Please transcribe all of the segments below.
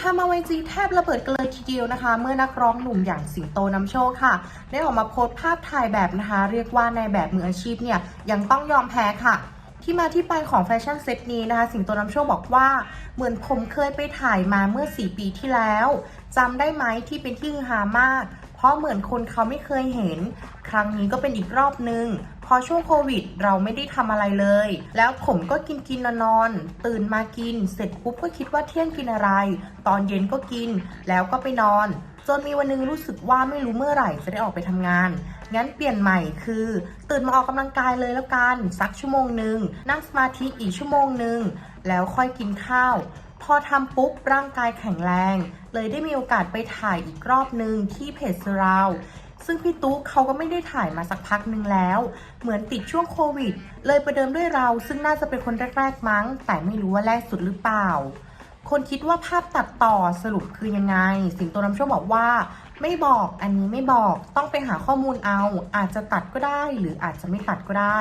ทำเอาไอจีแทบระเบิดกันเลยทีเดียวนะคะ เมื่อนักร้องหนุ่มอย่างสิงโตนำโชคค่ะ ได้ออกมาโพสต์ภาพถ่ายแบบนะคะ เรียกว่าในแบบมืออาชีพเนี่ยยังต้องยอมแพ้ค่ะที่มาที่ไปของแฟชั่นเซตนี้นะคะ สิงโตนำโชคบอกว่า เหมือนผมเคยไปถ่ายมาเมื่อ 4 ปีที่แล้วจำได้ไหมที่เป็นที่ฮือฮามาก เพราะเหมือนคนเขาไม่เคยเห็น ครั้งนี้ก็เป็นอีกรอบนึง พอช่วงโควิดเราไม่ได้ทำอะไรเลย แล้วผมก็กินกินนอนนอน ตื่นมากิน เสร็จปุ๊บก็คิดว่าเที่ยงกินอะไร ตอนเย็นก็กิน แล้วก็ไปนอน จนมีวันนึงรู้สึกว่าไม่รู้เมื่อไหร่จะได้ออกไปทำงานงั้นเปลี่ยนใหม่คือ ตื่นมาออกกำลังกายเลยแล้วกัน สักชั่วโมงหนึ่งนั่งสมาธิอีกชั่วโมงหนึ่งแล้วค่อยกินข้าว อทำปุ๊บร่างกายแข็งแรง เลยได้มีโอกาสไปถ่ายอีกรอบหนึ่งที่เพจราวซึ่งพี่ตุ๊กเขาก็ไม่ได้ถ่ายมาสักพักหนึ่งแล้ว เหมือนติดช่วงโควิด เลยประเดิมด้วยเราซึ่งน่าจะเป็นคนแรกๆมั้ง แต่ไม่รู้ว่าแรกสุดหรือเปล่า คนคิดว่าภาพตัดต่อสรุปคือยังไง สิงโตน้ำโชคบอกว่า ไม่บอกอันนี้ไม่บอกต้องไปหาข้อมูลเอา อาจจะตัดก็ได้ หรืออาจจะไม่ตัดก็ได้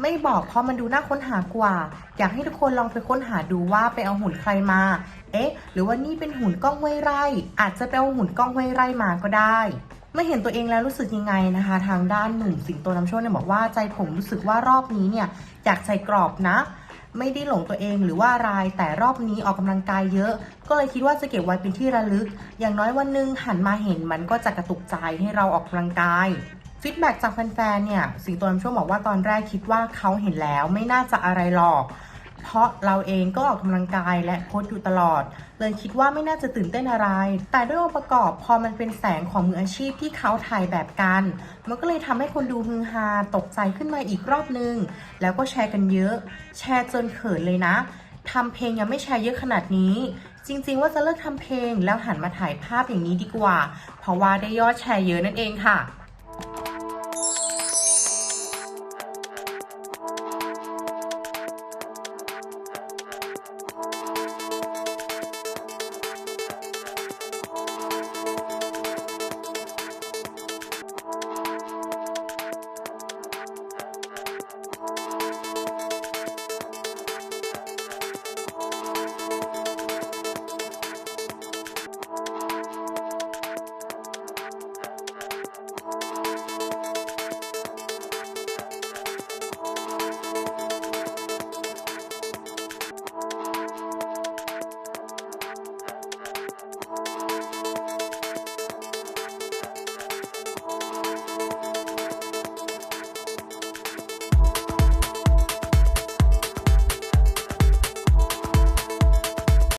ไม่บอกเพราะมันดูน่าค้นหากว่า อยากให้ทุกคนลองไปค้นหาดูว่าไปเอาหุ่นใครมา เอ๊ะ หรือว่านี่เป็นหุ่นกล้องห้วยไร่ อาจจะไปเอาหุ่นกล้องห้วยไร่มาก็ได้เมื่อเห็นตัวเองแล้วรู้สึกยังไงนะคะ ทางด้านหนุ่มสิงโตน้ำโชคเนี่ยบอกว่าใจผมรู้สึกว่ารอบนี้เนี่ยอยากใส่กรอบนะ ไม่ได้หลงตัวเองหรือว่าอะไรแต่รอบนี้ออกกำลังกายเยอะ ก็เลยคิดว่าจะเก็บไว้เป็นที่ระลึก อย่างน้อยวันหนึงหันมาเห็นมันก็จะกระตุกใจให้เราออกกำลังกายฟีดแบ็กจากแฟนๆเนี่ยสิงโตน้ำโชคบอกว่าตอนแรกคิดว่าเขาเห็นแล้วไม่น่าจะอะไรหรอก เพราะเราเองก็ออกกำลังกายและโพสอยู่ตลอด เลยคิดว่าไม่น่าจะตื่นเต้นอะไร แต่ด้วยองค์ประกอบพอมันเป็นแสงของมืออาชีพที่เขาถ่ายแบบกัน มันก็เลยทำให้คนดูฮือฮาตกใจขึ้นมาอีกรอบนึง แล้วก็แชร์กันเยอะ แชร์จนเขินเลยนะทำเพลงยังไม่แชร์เยอะขนาดนี้ จริง ๆ ว่าจะเลิกทำเพลงแล้วหันมาถ่ายภาพอย่างนี้ดีกว่า เพราะว่าได้ยอดแชร์เยอะนั่นเองค่ะ